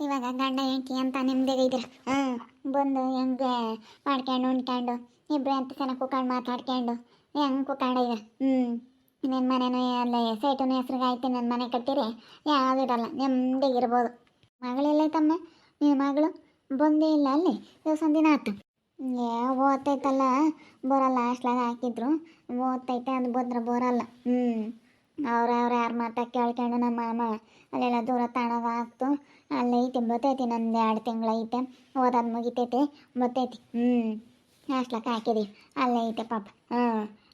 ಇವಾಗ ಗಂಡ ಹೆಂಡತಿ ಅಂತ ನೆಮ್ಮದಿಗೆ ಇದ್ರ ಹಾಂ, ಬಂದು ಹೆಂಗೆ ಮಾಡ್ಕೊಂಡು ಉಣ್ಕೊಂಡು ಇಬ್ಬರು ಅಂತ ಚೆನ್ನಾಗಿ ಕುತ್ಕೊಂಡು ಮಾತಾಡ್ಕೊಂಡು, ಹೆಂಗೆ ಕುತ್ಕೊಂಡಿದೆ ಹ್ಞೂ ನಿಮ್ಮ ಮನೆನೂ ಎಲ್ಲ ಸೈಟೂ ಹೆಸ್ರಿಗೆ ಆಯ್ತು ನನ್ನ ಮನೆ ಕಟ್ಟಿರಿ. ಯಾವುದೂ ಇರಲ್ಲ ನೆಮ್ಮದಿಗಿರ್ಬೋದು ಮಗಳಿಲ್ಲ ತಮ್ಮ ನಿನ್ನ ಮಗಳು ಬಂದೇ ಇಲ್ಲ ಅಲ್ಲಿ? ದಿವಸ ದಿನ ಆಯ್ತು. ಏ ಓದ್ತೈತಲ್ಲ ಬರಲ್ಲ ಹಾಕಿದ್ರು. ಓದ್ತೈತೆ ಅದು ಬಂದ್ರೆ ಬರಲ್ಲ. ಹ್ಞೂ ಅವ್ರ ಅವ್ರ ಯಾರ ಮಾತ ಕೇಳ್ಕೊಂಡು ನಮ್ಮ ಮಾಮ, ಅಲ್ಲೆಲ್ಲ ದೂರ ತಣಗ ಆಗ್ತು. ಅಲ್ಲೇ ಐತಿ, ಬರ್ತೈತಿ ನಂದು ಎರಡು ತಿಂಗಳೈತೆ ಓದೋದು ಮುಗಿತೈತಿ. ಬತ್ತೈತಿ ಹ್ಞೂ ಹಾಸ್ಟ್ಲಕ್ಕೆ ಹಾಕಿದಿ. ಅಲ್ಲೇ ಐತೆ ಪಾಪ. ಹ್ಞೂ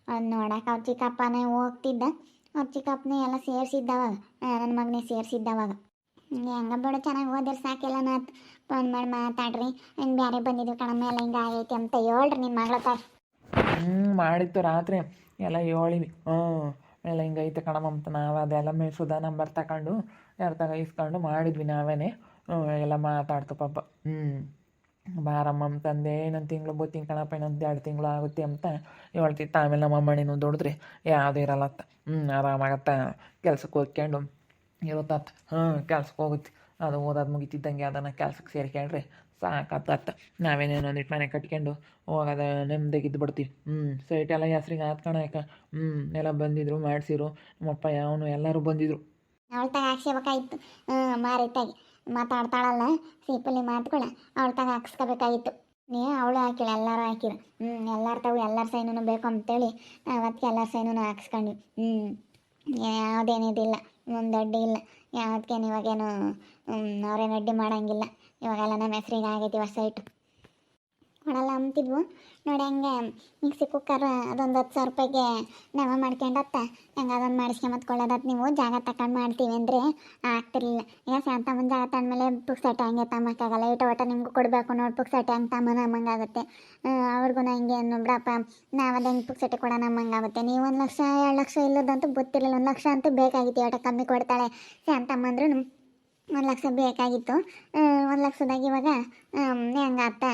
ಅದು ನೋಡಕ್ಕೆ ಅವ್ರ ಚಿಕ್ಕಪ್ಪನೇ ಹೋಗ್ತಿದ್ದ. ಅವ್ರ ಚಿಕ್ಕಪ್ಪನೇ ಎಲ್ಲ ಸೇರಿಸಿದ್ದವಾಗ ನನ್ನ ಮಗನೇ ಸೇರಿಸಿದ್ದವಾಗ ಹೆಂಗ ಬಿಡು, ಚೆನ್ನಾಗಿ ಓದಿರ್ ಸಾಕಿಲ್ಲ ನಾತ್ ಫೋನ್ ಮಾಡಿ ಮಾತಾಡ್ರಿ. ಹಿಂಗೆ ಬೇರೆ ಬಂದಿದ್ವಿ ಕಣಮ್ಮ ಎಲ್ಲ ಹಿಂಗೆ ಆಗೈತಿ ಅಂತ ಹೇಳ್ರಿ ನಿಮ್ಮ ಮಗಳ ತಾಯಿ ಹ್ಞೂ ಮಾಡಿತ್ತು ರಾತ್ರಿ. ಎಲ್ಲ ಹೇಳಿವಿ. ಹ್ಞೂ ಎಲ್ಲ ಹಿಂಗೈತೆ ಕಣಮ್ಮ ಅಂತ ನಾವು ಅದೆಲ್ಲ ಮೇಸುದ ನಂಬರ್ ತಗೊಂಡು ಯಾರ ತಗ ಇಸ್ಕೊಂಡು ಮಾಡಿದ್ವಿ ಹ್ಞೂ ಎಲ್ಲ ಮಾತಾಡ್ತು ಪಾಪ. ಹ್ಞೂ ಬಾರಮ್ಮ ಅಂತಂದೆ ಇನ್ನೊಂದು ತಿಂಗಳು ಬತ್ತಿಂಗ್ ಕಣಪ್ಪ, ಇನ್ನೊಂದು ಎರಡು ತಿಂಗಳು ಆಗುತ್ತೆ ಅಂತ ಹೇಳ್ತಿತ್ತು ಆಮೇಲೆ ನಮ್ಮ ಅಮ್ಮಣಿನೂ ದುಡಿದ್ರಿ ಯಾವುದೂ ಇರಲ್ಲತ್ತ ಹ್ಞೂ ಆರಾಮಾಗತ್ತ. ಕೆಲ್ಸಕ್ಕೆ ಹೋಗ್ಕೊಂಡು ಇರುತ್ತತ್ತ ಹ್ಞೂ ಕೆಲ್ಸಕ್ಕೆ ಹೋಗುತ್ತೆ. ಅದು ಓದೋದು ಮುಗಿತಿದ್ದಂಗೆ ಅದನ್ನು ಕೆಲ್ಸಕ್ಕೆ ಸೇರ್ಕೊಂಡ್ರೆ ಸಾಕತ್ತ ನಾವೇನೇನು ಒಂದಿಟ್ಟು ಮನೆ ಕಟ್ಕೊಂಡು ಹೋಗೋದ ನೆಮ್ಮದಿಗಿದ್ದು ಬಿಡ್ತೀವಿ. ಹ್ಞೂ ಸೈಟ್ ಎಲ್ಲ ಹೆಸ್ರಿಗೆ ಹಾತ್ಕೊಳಕ ಹ್ಞೂ ಎಲ್ಲ ಬಂದಿದ್ರು, ಮಾಡಿಸಿರು. ನಮ್ಮಪ್ಪ, ಯಾವನು, ಎಲ್ಲರೂ ಬಂದಿದ್ರು. ಅವಳ್ತಾಗ ತಗ ಹಾಕ್ಸ್ಬೇಕಾಗಿತ್ತು ಮಾರಿತಾಗಿ ಮಾತಾಡ್ತಾಳಲ್ಲ ಸೀಪಲ್ಲಿ ಮಾತುಗಳ ಅವಳ್ತಾಗ ತಗ ಹಾಕ್ಸ್ಕೋಬೇಕಾಗಿತ್ತು. ನೀ ಅವಳು ಹಾಕಿಲ್ಲ, ಎಲ್ಲರೂ ಹಾಕಿಳ ಹ್ಞೂ ಎಲ್ಲರ ತಾವು ಎಲ್ಲರ ಸೈನೂ ಬೇಕು ಅಂತೇಳಿ ಅವತ್ತಿಗೆ ಎಲ್ಲರ ಸೈನೂ ಹಾಕ್ಸ್ಕೊಂಡ್ವಿ. ಹ್ಞೂ ಯಾವುದೇನಿದಿಲ್ಲ ಒಂದು ಅಡ್ಡಿ ಇಲ್ಲ. ಯಾವ್ದಕ್ಕೇನು ಇವಾಗೇನು ಅವ್ರೇನು ಅಡ್ಡಿ ಮಾಡೋಂಗಿಲ್ಲ. ಇವಾಗೆಲ್ಲ ನಮ್ಮ ಹೆಸ್ರಿಗೆ ಆಗೈತಿ ಹೊಸ ಇಟ್ಟು. ಕೊಡಲ್ಲ ಅಂತಿದ್ವು ನೋಡಿ ಹಂಗೆ ಮಿಕ್ಸಿ ಕುಕ್ಕರ್ ಅದೊಂದು ಹತ್ತು ಸಾವಿರ ರೂಪಾಯಿಗೆ ನಾವು ಮಾಡ್ಕೊಂಡತ್ತ. ಹೆಂಗೆ ಅದೊಂದು ಮಾಡಿಸ್ಕೊಂಬತ್ಕೊಳ್ಳೋದತ್ತು ನೀವು. ಜಾಗ ತಗೊಂಡು ಮಾಡ್ತೀವಿ ಅಂದರೆ ಆಗ್ತಿರ್ಲಿಲ್ಲ. ಈಗ ಶಾಂತಮ್ಮನ ಜಾಗ ತಂದಮೇಲೆ ಪುಕ್ಸಟ್ಟೆ ಹಂಗೆ ತಮ್ಮಕ್ಕಾಗಲ್ಲ. ಇಟ್ಟು ಓಟ ನಿಮ್ಗೆ ಕೊಡಬೇಕು ನೋಡಿ ಪುಕ್ಸಟ್ಟೆ ಹಂಗೆ ತಮ್ಮ ನಮ್ಮಂಗಾಗುತ್ತೆ. ಅವ್ರಿಗೂ ಹಂಗೆ ಬಿಡಪ್ಪ ನಾವು ಅದು ಹೆಂಗೆ ಪುಕ್ಸಟ್ಟೆ ಕೊಡೋ ನಮ್ಮಂಗಾಗುತ್ತೆ. ನೀವು ಒಂದು ಲಕ್ಷ, ಎರಡು ಲಕ್ಷ ಇಲ್ಲದಂತೂ ಗೊತ್ತಿರಲಿಲ್ಲ. ಒಂದು ಲಕ್ಷ ಅಂತೂ ಬೇಕಾಗಿತ್ತು. ಒಟ್ಟು ಕಮ್ಮಿ ಕೊಡ್ತಾಳೆ. ಶಾಂತಮ್ಮ ಅಂದ್ರೂ ಒಂದು ಲಕ್ಷ ಬೇಕಾಗಿತ್ತು. ಒಂದು ಲಕ್ಷದಾಗ ಇವಾಗ ಹೆಂಗಾತ,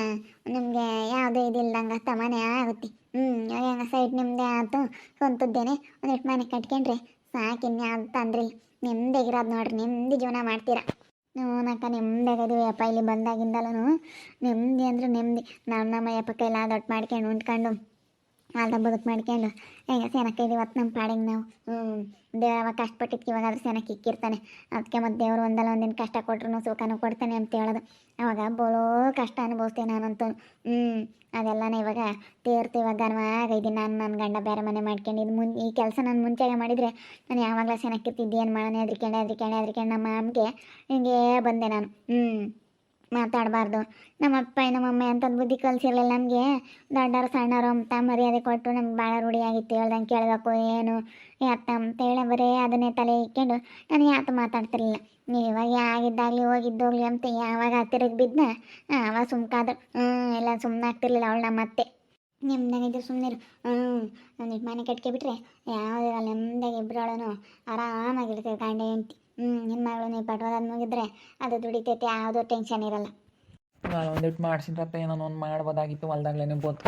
ನಿಮಗೆ ಯಾವುದೇ ಇದಿಲ್ದಂಗೆ ಆತ, ಮನೆ ಆಗುತ್ತೆ. ಹ್ಞೂ ಹೆಂಗ ಸೈಟ್ ನಿಮ್ಮದೇ ಆಯ್ತು ಸ್ವಂತದ್ದೇನೆ ಒಂದಿಷ್ಟು ಮನೆ ಕಟ್ಕೊಂಡ್ರೆ ಸಾಕು ಯಾವ್ದು ತಂದ್ರಿ. ನೋಡ್ರಿ ನೆಮ್ಮದಿ ಜೀವನ ಮಾಡ್ತೀರಾ. ನೋನಕ್ಕ ನಕ್ಕ ನೆಮ್ಮದಿಯಾಗದು ಯಪ್ಪ ಇಲ್ಲಿ ಬಂದಾಗಿಂದಲೂ ನೆಮ್ಮದಿ ಅಂದ್ರೆ ನೆಮ್ಮದಿ ನಮ್ಮ ನಮ್ಮ ಯಪ್ಪ ಕೈಲಾದೊಟ್ಟು ಮಾಡ್ಕೊಂಡು ಉಂಟ್ಕೊಂಡು. ಆಲ್ದ ಬದುಕು ಮಾಡ್ಕೊಂಡು ಹೆಂಗೆ ಸೇನಕ್ಕೆ ಇವತ್ತು ನಮ್ಮ ಪಾಡಿಗೆ ನಾವು. ದೇವ ಕಷ್ಟಪಟ್ಟಿದ್ಕೆ ಇವಾಗ ಅದ್ರ ಸೆನಕ್ಕೆ ಇಕ್ಕಿರ್ತಾನೆ. ಅದಕ್ಕೆ ಮತ್ತು ದೇವರು ಒಂದಲ್ಲ ಒಂದಿನ ಕಷ್ಟ ಕೊಟ್ರು ಸುಖನೂ ಕೊಡ್ತಾನೆ ಅಂತ ಹೇಳೋದು. ಅವಾಗ ಬೋಲೋ ಕಷ್ಟ ಅನುಭವಿಸ್ತೇನೆ ನಾನಂತೂ. ಹ್ಞೂ ಅದೆಲ್ಲನೇ ಇವಾಗ ತೀರ್ತು, ಇವಾಗ ಇದ್ದೀನಿ ನಾನು ನನ್ನ ಗಂಡ ಬೇರೆ ಮನೆ ಮಾಡ್ಕೊಂಡು. ಇದು ಮುನ್, ಈ ಕೆಲಸ ನಾನು ಮುಂಚೆಗೆ ಮಾಡಿದರೆ ನಾನು ಯಾವಾಗಲೂ ಸೆನಕ್ಕಿರ್ತಿದ್ದೆ ಏನು ಮಾಡೋಣ ಹೆದ್ರಿಕೊಂಡು ಹೆದ್ರಿಕೊಂಡು ಹೆದ್ರಿಕೊಂಡು ನಮ್ಮ ಅಮ್ಮಗೆ ಹಿಂಗೇ ಬಂದೆ ನಾನು. ಹ್ಞೂ ಮಾತಾಡಬಾರ್ದು. ನಮ್ಮಪ್ಪ, ನಮ್ಮಮ್ಮ ಅಂತಂದು ಬುದ್ಧಿ ಕಲಿಸಿರ್ಲಿಲ್ಲ ನಮಗೆ. ದೊಡ್ಡವರು, ಸಣ್ಣವರು ಅಂತ ಮರ್ಯಾದೆ ಕೊಟ್ಟು ನಮ್ಗೆ ಭಾಳ ರೂಢಿಯಾಗಿತ್ತು ಹೇಳ್ದಂಗೆ ಕೇಳಬೇಕು, ಏನು, ಯಾತ ಅಂತ ಹೇಳಿ ಬರೀ ಅದನ್ನೇ ತಲೆ ಇಕ್ಕೊಂಡು ನಾನು ಯಾತು ಮಾತಾಡ್ತಿರ್ಲಿಲ್ಲ. ನೀವು ಇವಾಗ ಆಗಿದ್ದಾಗಲಿ, ಹೋಗಿದ್ದೋಗ್ಲಿ ಅಂತ ಯಾವಾಗ ಹತ್ತಿರಕ್ಕೆ ಬಿದ್ದ ಅವಾಗ ಸುಮ್ಕಾದ್ರು. ಹ್ಞೂ ಎಲ್ಲ ಸುಮ್ಮನೆ ಆಗ್ತಿರ್ಲಿಲ್ಲ ಅವಳು ನಮ್ಮ ಅತ್ತೆ ನೆಮ್ಮದಾಗಿದ್ದು ಸುಮ್ಮನೆ ಹ್ಞೂ ಒಂದಿಟ್ಟು ಮನೆ ಕಟ್ಕೆ ಬಿಟ್ಟರೆ ಯಾವುದಿರಲ್ಲ ನೆಮ್ಮದಾಗಿ ಇಬ್ಬರೊಳನು ಆರಾಮಾಗಿರ್ತೀವಿ ಗಂಡ ಹೆಂಡ್ತಿ. ನಿಮ್ಮ ಮಗಳು ನೀವು ಪಟ್ವಾದ ಮುಗಿದ್ರೆ ಅದು ದುಡಿತೈತೆ ಯಾವುದೋ ಟೆನ್ಷನ್ ಇರಲ್ಲ. ನಾನು ಒಂದಿಟ್ಟು ಮಾಡ್ಸಿದ್ರಪ್ಪ ಏನೋ ಒಂದು ಮಾಡ್ಬೋದಾಗಿತ್ತು ಹೊಲ್ದಾಗ್ಲೇನೆ ಬೋತ್ಕ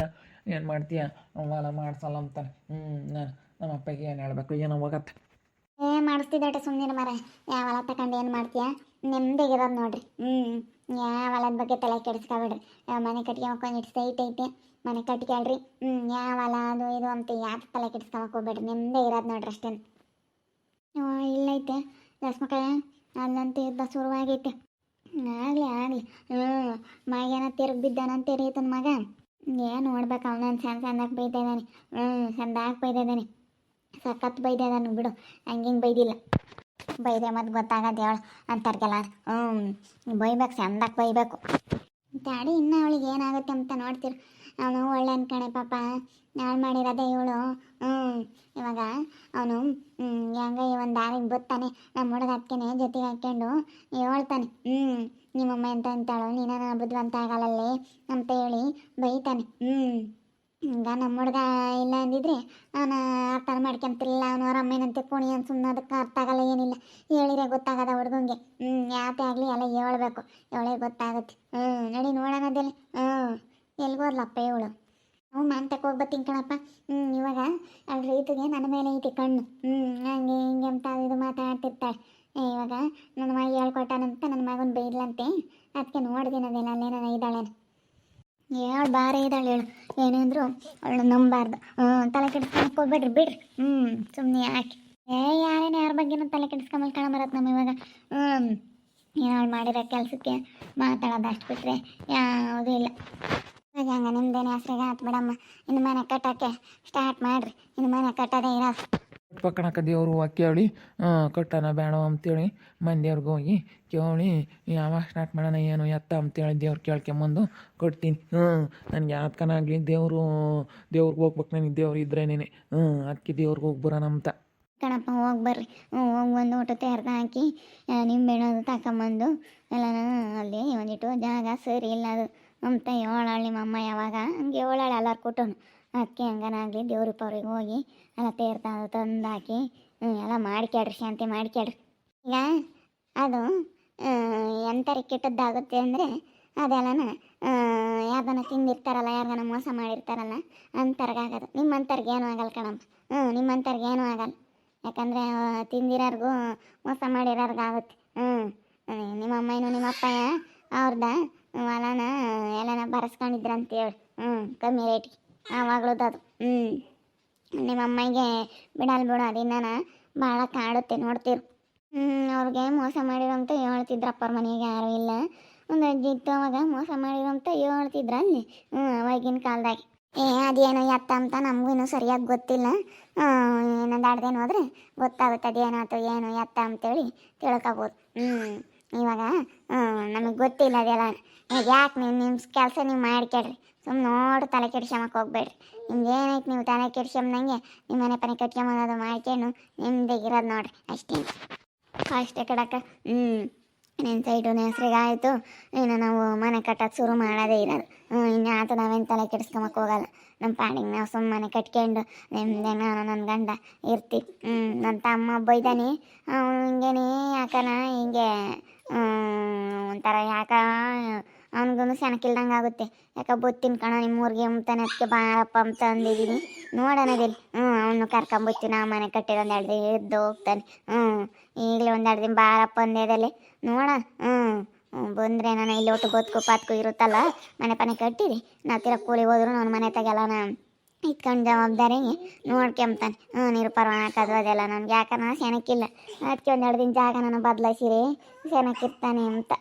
ಏನು ಮಾಡ್ತೀಯ? ಹೊಲ ಮಾಡ್ಸಲ್ಲ ಅಂತಾನೆ. ಹ್ಞೂ ನಾನು ನಮ್ಮ ಅಪ್ಪಗೆ ಏನು ಹೇಳಬೇಕು ಏನೋ ಹೋಗತ್ತೆ. ಏ ಮಾಡಿಸ್ತಿದ್ದಟ ಸುಮ್ಮನೆ ಮರ ಯಾವ ಹೊಲ ತಗೊಂಡು ಏನು ಮಾಡ್ತೀಯ? ನೆಮ್ಮದಿಗಿರೋದು ನೋಡ್ರಿ. ಹ್ಞೂ ಯಾವ ಹೊಲದ ಬಗ್ಗೆ ತಲೆ ಕೆಡಿಸ್ಕೊಬೇಡ್ರಿ. ಮನೆ ಕಟ್ಗೆ ಹೋಗ್ಕೊಂಡು ಇಟ್ಟು ಸೈಟ್ ಐತೆ ಮನೆ ಕಟ್ಕೊಳ್ರಿ ಹ್ಞೂ ಯಾವ ಹೊಲ ಅದು ಇದು ಅಂತ ಯಾಕೆ ತಲೆ ಕೆಡಿಸ್ಕೊಳಕ್ಕೆ ಹೋಗ್ಬೇಡ್ರಿ. ನೆಮ್ಮದಿ ಇರೋದು ನೋಡ್ರಿ ಅಷ್ಟೇ ಇಲ್ಲೈತೆ. ದಸ್ಮಕಾಯ ಅಲ್ಲಂತೆ ಯುದ್ಧ ಶುರುವಾಗೈತೆ. ಆಗಲಿ ಆಗಲಿ. ಹ್ಞೂ ಮಗೇನ ತಿರುಗಿ ಬಿದ್ದಾನಂತೀರಿ ತನ್ನ ಮಗ. ಏನು ನೋಡ್ಬೇಕು ಅವ್ನ ಸಣ್ಣ ಚಂದಕ್ಕೆ ಬೈದಿದಾನೆ ಹ್ಞೂ ಚಂದಾಗಿ ಬೈದಾನೆ ಸಖತ್ ಬೈದಿದ್ದಾನೆ ಬಿಡು. ಹಂಗಿಂಗೆ ಬೈದಿಲ್ಲ. ಬೈದೆ ಮತ್ತು ಗೊತ್ತಾಗತ್ತೆ ಹೇಳು ಅಂತಾರ್ಗೆಲ್ಲ ಹ್ಞೂ ಬೈಬೇಕು ಸಣ್ಣದಾಗಿ ಬೈಬೇಕು. ತಾಡಿ ಇನ್ನೂ ಅವಳಿಗೆ ಏನಾಗುತ್ತೆ ಅಂತ ನೋಡ್ತೀರಿ. ಅವನು ಒಳ್ಳೆ ಅನ್ಕಣೆ ಪಾಪ. ನಾಳೆ ಮಾಡಿರೋದೇ ಇವಳು. ಹ್ಞೂ ಇವಾಗ ಅವನು ಹೆಂಗ ಒಂದು ದಾರಿಗೆ ಬತ್ತಾನೆ. ನಮ್ಮ ಹುಡುಗ ಅದಕ್ಕೇನೆ ಜೊತೆಗೆ ಹಾಕ್ಕೊಂಡು ಹೇಳ್ತಾನೆ. ಹ್ಞೂ ನಿಮ್ಮಮ್ಮ ಎಂತ ಅಂತಾಳು, ನೀನು ಬುದ್ಧಿವಂತ ಆಗಲ್ಲಲ್ಲಿ ಅಂತ ಹೇಳಿ ಬೈತಾನೆ. ಹ್ಞೂ ಈಗ ನಮ್ಮ ಹುಡುಗ ಇಲ್ಲ ಅಂದಿದ್ರೆ ಅವನ ಅರ್ಥ ಮಾಡ್ಕೊಂತಿರ್ಲಿಲ್ಲ. ಅವನು ಅವ್ರ ಅಮ್ಮನಂತೆ ಕೋಣಿ ಅಂತ ಸುಮ್ಮನೆ ಅದಕ್ಕೆ ಅರ್ಥ ಆಗಲ್ಲ, ಏನಿಲ್ಲ. ಹೇಳಿದ್ರೆ ಗೊತ್ತಾಗದ ಹುಡುಗಂಗೆ. ಹ್ಞೂ ಯಾತೆ ಆಗಲಿ ಎಲ್ಲ ಹೇಳ್ಬೇಕು. ಹೇಳೇ ಗೊತ್ತಾಗುತ್ತೆ. ಹ್ಞೂ ನಡಿ ನೋಡೋಣದಲ್ಲಿ ಅದೆಲ್ಲ. ಹ್ಞೂ ಎಲ್ಗೋರ್ಲಪ್ಪ ಇವಳು. ಹ್ಞೂ, ನಾನು ಹೋಗಿ ಬರ್ತೀನಿ ಕಣಪ್ಪ. ಹ್ಞೂ, ಇವಾಗ ಅವ್ಳ ರೈತಿಗೆ ನನ್ನ ಮೇಲೆ ಐತಿ ಕಣ್ಣು. ಹ್ಞೂ, ಹಂಗೆ ಹಿಂಗೆ ಅಂತ ಇದು ಮಾತಾಡ್ತಿರ್ತಾಳೆ. ಇವಾಗ ನನ್ನ ಮಗ ಹೇಳ್ಕೊಟ್ಟಾನಂತ ನನ್ನ ಮಗನ ಬೈದ್ಲಂತೆ. ಅದಕ್ಕೆ ನೋಡ್ದಿನ ಅದೆಲ್ಲ, ಅಲ್ಲೇನ ಇದ್ದಾಳೇನು ಹೇಳು ಬಾರೇ ಇದ್ದಾಳೆ ಹೇಳು. ಏನೇಂದ್ರು ಅವಳು ನಂಬಾರ್ದು. ಹ್ಞೂ, ತಲೆ ಕೆಡಿಸ್ಕೊಳಕ್ಕೆ ಬಿಡ್ರಿ. ಹ್ಞೂ ಸುಮ್ಮನೆ ಯಾಕೆ. ಏ, ಯಾರೇನು ಯಾರ ಬಗ್ಗೆನೂ ತಲೆ ಕೆಡಿಸ್ಕೊಂಬಲ್ ಕಾಣಬರತ್ತೆ ನಮ್ಮ ಇವಾಗ. ಹ್ಞೂ ಏನಾಳು ಮಾಡಿರೋ ಕೆಲಸಕ್ಕೆ ಮಾತಾಡೋದು ಅಷ್ಟು ಬಿಟ್ಟರೆ ಯಾವುದೂ ಇಲ್ಲ. ಇವಾಗ ಹಂಗೆ ನಿಮ್ದೇನೆ ಹೆಸ್ರಿಗೆ ಆತು ಬಿಡಮ್ಮ. ಇನ್ನು ಮನೆ ಕಟ್ಟಕ್ಕೆ ಸ್ಟಾರ್ಟ್ ಮಾಡಿರಿ. ಇನ್ನು ಮನೆ ಕಟ್ಟೋದೇ ಇರೋದು ಪಕ್ಕಣಕ ದೇವ್ರು ಕೇಳಿ ಕಟ್ಟನ ಬೇಡ ಅಂತೇಳಿ ಮಂದಿಯವ್ರಿಗೆ ಹೋಗಿ ಕೇಳಿ ಯಾವಾಗ ಸ್ಟಾರ್ಟ್ ಮಾಡೋಣ ಏನು ಎತ್ತ ಅಂತೇಳಿ ದೇವ್ರು ಕೇಳ್ಕೊಂಬಂದು ಕೊಡ್ತೀನಿ ಹ್ಞೂ ನನಗೆ ಯಾತ್ಕನಾಗಲಿ ದೇವರು ದೇವ್ರಿಗೆ ಹೋಗ್ಬೇಕು ನನಗೆ ದೇವ್ರು ಇದ್ರೇನೆ ಹ್ಞೂ ಅದಕ್ಕೆ ದೇವ್ರಿಗೆ ಹೋಗಿ ಬರೋಣ ಅಂತ. ಕಣಪ್ಪ ಹೋಗಿ ಬರ್ರಿ. ಹ್ಞೂ ಹೋಗಿ ಬಂದು ಊಟ ತೆರ್ದ ಹಾಕಿ ನಿಂಬೆಣ್ಣದು ತಕೊಂಬಂದು ಎಲ್ಲ ಅಲ್ಲಿ ಒಂದಿಟ್ಟು ಜಾಗ ಸರಿ ಇಲ್ಲ ಅದು. ಅಂತ ಏಳಾಳಿ ನಿಮ್ಮ ಅಮ್ಮ ಯಾವಾಗ? ಹಂಗೆ ಏಳಾಳಿ ಎಲ್ಲರೂ ಕೊಟ್ಟನು ಅದಕ್ಕೆ ಹಂಗನಾಗಲಿ ದೇವ್ರ ಪವ್ರಿಗೆ ಹೋಗಿ ಎಲ್ಲ ತೇರ್ತ ತಂದು ಹಾಕಿ ಎಲ್ಲ ಮಾಡ್ಕ್ಯಾಡ್ರಿ ಶಾಂತಿ ಮಾಡ್ಕ್ಯಾಡ್ರಿ. ಈಗ ಅದು ಎಂಥರಿಗೆ ಕೆಟ್ಟದ್ದಾಗುತ್ತೆ ಅಂದರೆ ಅದೆಲ್ಲನ ಯಾರ್ದನ ತಿಂದಿರ್ತಾರಲ್ಲ, ಯಾರ್ದನ ಮೋಸ ಮಾಡಿರ್ತಾರಲ್ಲ ಅಂಥರ್ಗಾಗೋದು ನಿಮ್ಮಂಥರ್ಗೆ ಏನೂ ಆಗಲ್ಲ ಕಣಮ್ಮ. ಹ್ಞೂ ನಿಮ್ಮಂಥರ್ಗೆ ಏನೂ ಆಗಲ್ಲ. ಯಾಕಂದರೆ ತಿಂದಿರೋರ್ಗೂ ಮೋಸ ಮಾಡಿರೋರ್ಗಾಗುತ್ತೆ. ಹ್ಞೂ ನಿಮ್ಮ ಅಮ್ಮನೂ ನಿಮ್ಮ ಅಪ್ಪಯ್ಯ ಅವ್ರದ ಹೊಲನ ಎಲ್ಲನ ಬರೆಸ್ಕೊಂಡಿದ್ರಂತೇಳಿ. ಹ್ಞೂ ಕಮ್ಮಿ ರೇಟಿಗೆ ಆವಾಗ್ಲದ್ದು ಅದು. ಹ್ಞೂ ನಿಮ್ಮ ಅಮ್ಮಗೆ ಬಿಡಲ್ ಬಿಡು ಅದಿನ್ನ ಭಾಳ ಕಾಡುತ್ತೆ, ನೋಡ್ತೀರು. ಹ್ಞೂ ಅವ್ರಿಗೆ ಮೋಸ ಮಾಡಿರೋಂತ ಹೇಳ್ತಿದ್ರಪ್ಪ ಅವ್ರ ಮನೆಗೆ ಯಾರೂ ಇಲ್ಲ. ಒಂದು ಅಜ್ಜಿ ಇತ್ತು ಅವಾಗ ಮೋಸ ಮಾಡಿರೋಂತ ಹೇಳ್ತಿದ್ರ ಅಲ್ಲಿ. ಹ್ಞೂ ಅವಾಗಿನ ಕಾಲದಾಗೆ. ಏ, ಅದೇನೋ ಎತ್ತ ಅಂತ ನಮಗೂ ಇನ್ನೂ ಸರಿಯಾಗಿ ಗೊತ್ತಿಲ್ಲ. ಏನೊಂದು ಎರಡು ದಿನ ಹೋದ್ರೆ ಗೊತ್ತಾಗುತ್ತೆ ಅದೇನಾಯ್ತು ಏನು ಎತ್ತ ಅಂತೇಳಿ ತಿಳ್ಕೊಬೋದು. ಹ್ಞೂ ಇವಾಗ ನಮಗೆ ಗೊತ್ತಿಲ್ಲ ಅದೆಲ್ಲ. ಯಾಕೆ ನೀವು ನಿಮ್ಮ ಕೆಲಸ ನೀವು ಮಾಡ್ಕೊಳ್ರಿ ಸುಮ್ಮನೆ ನೋಡಿ ತಲೆ ಕೆಡ್ಸ್ಕೊಂಬಕ್ಕೆ ಹೋಗ್ಬೇಡ್ರಿ. ನಿಮ್ಗೆ ಏನೈತೆ ನೀವು ತಲೆ ಕೆಡ್ಸ್ಕೊಂಬಂಗೆ ನಿಮ್ಮ ಮನೆ ಪನೆ ಕಟ್ಕೊಂಬಂದು ಮಾಡ್ಕೊಂಡು ಇರೋದು ನೋಡ್ರಿ ಅಷ್ಟೇ. ಅಷ್ಟೇ ಕಡಕ ಹ್ಞೂ ನಿನ್ನ ಸೈಟು ಹೆಸ್ರಿಗೆ ಆಯಿತು. ಇನ್ನು ನಾವು ಮನೆ ಕಟ್ಟೋದು ಶುರು ಮಾಡೋದೇ ಇರೋದು. ಇನ್ನು ಆತ ನಾವೇನು ತಲೆ ಕೆಡಿಸ್ಕೊಂಬಕ್ಕೆ ಹೋಗಲ್ಲ. ನಮ್ಮ ಪಾಡಿಗೆ ನಾವು ಸುಮ್ಮನೆ ಕಟ್ಕೊಂಡು ನಿಮ್ದೆ ನಾನು, ನನ್ನ ಗಂಡ ಇರ್ತಿ. ನನ್ನ ತಮ್ಮ ಇದ್ದಾನೆ ಅವನು ಹಿಂಗೇನೆ ಯಾಕನ, ಹಿಂಗೆ ಒಂಥರ ಯಾಕ ಅವನಿಗೂ ಸೆಣಕಿಲ್ದಂಗೆ ಆಗುತ್ತೆ. ಯಾಕೆ ಬೊತ್ತಿನ ಕಣ, ನಿಮ್ಮೂರಿಗೆ ಅಂತಾನೆ ಅದಕ್ಕೆ ಬಾರಪ್ಪ ಅಂತ ಅಂದಿದ್ದೀನಿ. ನೋಡೋಣದಿಲ್ಲ ಹ್ಞೂ, ಅವನು ಕರ್ಕೊಂಬತ್ತೀನಿ ನಾವು ಮನೆ ಕಟ್ಟಿರೋ ಒಂದು ಎರಡು ದಿನ ಎದ್ದು ಹೋಗ್ತಾನೆ. ಹ್ಞೂ, ಈಗಲೇ ಒಂದು ಎರಡು ದಿನ ಬಾರಪ್ಪ ಅಂದೇದಲ್ಲಿ ನೋಡ ಹ್ಞೂ ಬಂದರೆ ನಾನು ಇಲ್ಲಿ ಒಟ್ಟು ಬದುಕು ಪಾತ್ಕು ಇರುತ್ತಲ್ಲ, ಮನೆ ಪನೆ ಕಟ್ಟಿರಿ. ನಾ ತಿರ ಕೂಲಿ ಹೋದ್ರು ನಾನು ಮನೆ ತಗೆಲ್ಲ ಇಟ್ಕೊಂಡು ಜವಾಬ್ದಾರಿಗೆ ನೋಡ್ಕೊಂಬ್ತಾನೆ ಹ್ಞೂ, ನೀರು ಪರ್ವ ಹಾಕೋದು ಅದೆಲ್ಲ ನನಗೆ. ಯಾಕನ ಸೆನಕ್ಕಿಲ್ಲ ಅದಕ್ಕೆ ಒಂದೆರಡು ದಿನ ಜಾಗ ನಾನು ಬದಲಾಯಿಸಿರಿ ಸೆನಕ್ಕಿರ್ತಾನೆ ಅಂತ.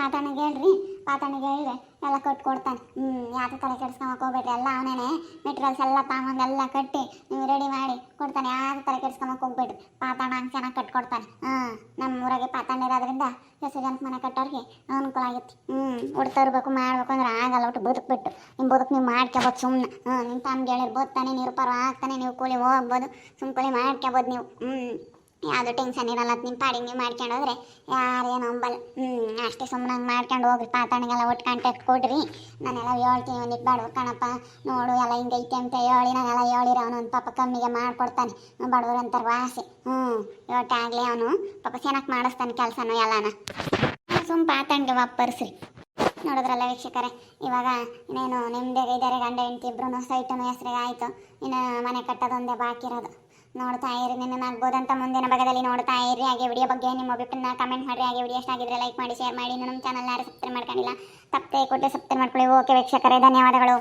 ಪಾತನಿಗೆ ಹೇಳ್ರಿ ಪಾತನಿಗೆ ಹೇಳಿದ್ರೆ ಎಲ್ಲ ಕಟ್ಟಿ ಕೊಡ್ತಾನೆ. ಹ್ಞೂ ಯಾಕೆ ತಲೆ ಕೆಡ್ಸ್ಕೊಂಬಕ್ಕೆ ಹೋಗ್ಬೇಡ್ರಿ, ಎಲ್ಲ ಅವನೇನೆ. ಮೆಟೀರಿಯಲ್ಸ್ ಎಲ್ಲ ತಗೊಂಡು ಎಲ್ಲ ಕಟ್ಟಿ ನೀವು ರೆಡಿ ಮಾಡಿ ಕೊಡ್ತಾನೆ. ಯಾವ ತಲೆ ಕೆಡ್ಸ್ಕೊಂಬಕ್ಕೆ ಹೋಗ್ಬೇಡ್ರಿ. ಪಾತಾಣ ಹಂಗೆ ಚೆನ್ನಾಗಿ ಕಟ್ಕೊಡ್ತಾನೆ ಹಾಂ ನಮ್ಮ ಊರಾಗೆ ಪಾತಾಣ ಇರೋದ್ರಿಂದ ಎಷ್ಟು ಜನಕ್ಕೆ ಮನೆ ಕಟ್ಟೋರಿಗೆ ಅನುಕೂಲ ಆಗೈತಿ. ಹ್ಞೂ ಒಟ್ಟು ಇರಬೇಕು, ಮಾಡಬೇಕು ಅಂದ್ರೆ ಆಗಲ್ಲ, ಒಟ್ಟು ಬದುಕ್ಬಿಟ್ಟು. ನಿಮ್ಮ ಬದುಕು ನೀವು ಮಾಡ್ಕೊಬೋದು ಸುಮ್ಮನೆ ಹ್ಞೂ ನಿಮ್ಮ ತಮ್ಗೆ ಹೇಳಿರ್ಬೋದು ತಾನೇ ಆಗ್ತಾನೆ, ನೀವು ಕೂಲಿ ಹೋಗ್ಬೋದು. ಸುಮ್ಮ ಕೂಲಿ ಮಾಡ್ಕೊಬೋದು ನೀವು. ಹ್ಞೂ ಯಾವುದು ಟೆನ್ಷನ್ ಇರಲ್ಲ ನಿಮ್ಮ ಪಾಡಿಗೆ ನೀವು ಮಾಡ್ಕೊಂಡು ಹೋದ್ರೆ. ಯಾರೇನು ಅಂಬಲ್ಲ ಹ್ಞೂ ಅಷ್ಟೇ ಸುಮ್ಮನೆ ಹಂಗೆ ಮಾಡ್ಕೊಂಡು ಹೋಗ್ರಿ, ಪಾತಾಣಿಗೆಲ್ಲ ಒಟ್ಟು ಕಾಂಟ್ಯಾಕ್ಟ್ ಕೊಡ್ರಿ ನಾನೆಲ್ಲ ಹೇಳ್ತೀನಿ ಒಂದಿಟ್ಟು ಬಡವ ಕಣಪ್ಪ. ನೋಡು, ಎಲ್ಲ ಹಿಂಗೈತೆ ಅಂತ ಹೇಳಿ, ನಾನೆಲ್ಲ ಹೇಳಿರೋ ಅವನು ಒಂದು ಪಾಪ ಕಮ್ಮಿಗೆ ಮಾಡ್ಕೊಡ್ತಾನೆ. ಬಡವ್ರು ಅಂತಾರೆ ವಾಸಿ. ಹ್ಞೂ ಒಟ್ಟಾಗಲಿ ಅವನು ಪಾಪ ಚೆನ್ನಾಗಿ ಮಾಡಿಸ್ತಾನೆ ಕೆಲಸನೂ ಎಲ್ಲನ. ಸುಮ್ಮ ಪಾತಾಣಿಗೆ ವಾಪರ್ಸ್ರಿ. ನೋಡಿದ್ರಲ್ಲ ವೀಕ್ಷಕರೇ, ಇವಾಗ ಇನ್ನೇನು ನಿಮ್ಮದೇ ಇದ್ದಾರೆ ಗಂಡ ಹೆಂಡತಿ ಇಬ್ಬರೂ ಸೈಟನು ಹೆಸರಿಗೆ ಆಯಿತು ಇನ್ನು ಮನೆ ಕಟ್ಟೋದೊಂದೇ ಬಾಕಿ ಇರೋದು ನೋಡ್ತಾ ಇರಿ, ನಿನ್ನ ಆಗ್ಬೋದಂತ ಮುಂದಿನ ಭಾಗದಲ್ಲಿ ನೋಡ್ತಾ ಇರಿ. ಹಾಗೆ ವಿಡಿಯೋ ಬಗ್ಗೆ ನಿಮ್ಮ ಅಭಿಪ್ರಾಯ ಕಮೆಂಟ್ ಮಾಡಿರಿ. ಹಾಗೆ ವಿಡಿಯೋ ಆಗಿದ್ರೆ ಲೈಕ್ ಮಾಡಿ ಶೇರ್ ಮಾಡಿ. ನಮ್ಮ ಚಾನಲ್ ಯಾರು ಸಬ್ಸ್ಕ್ರೈಬ್ ಮಾಡ್ಕೊಂಡಿಲ್ಲ ತಪ್ಪೇ ಕೊಟ್ಟು ಸಬ್ಸ್ಕ್ರೈಬ್ ಮಾಡ್ಕೊಳ್ಳಿ. ಓಕೆ ವೀಕ್ಷಕರೇ, ಧನ್ಯವಾದಗಳು.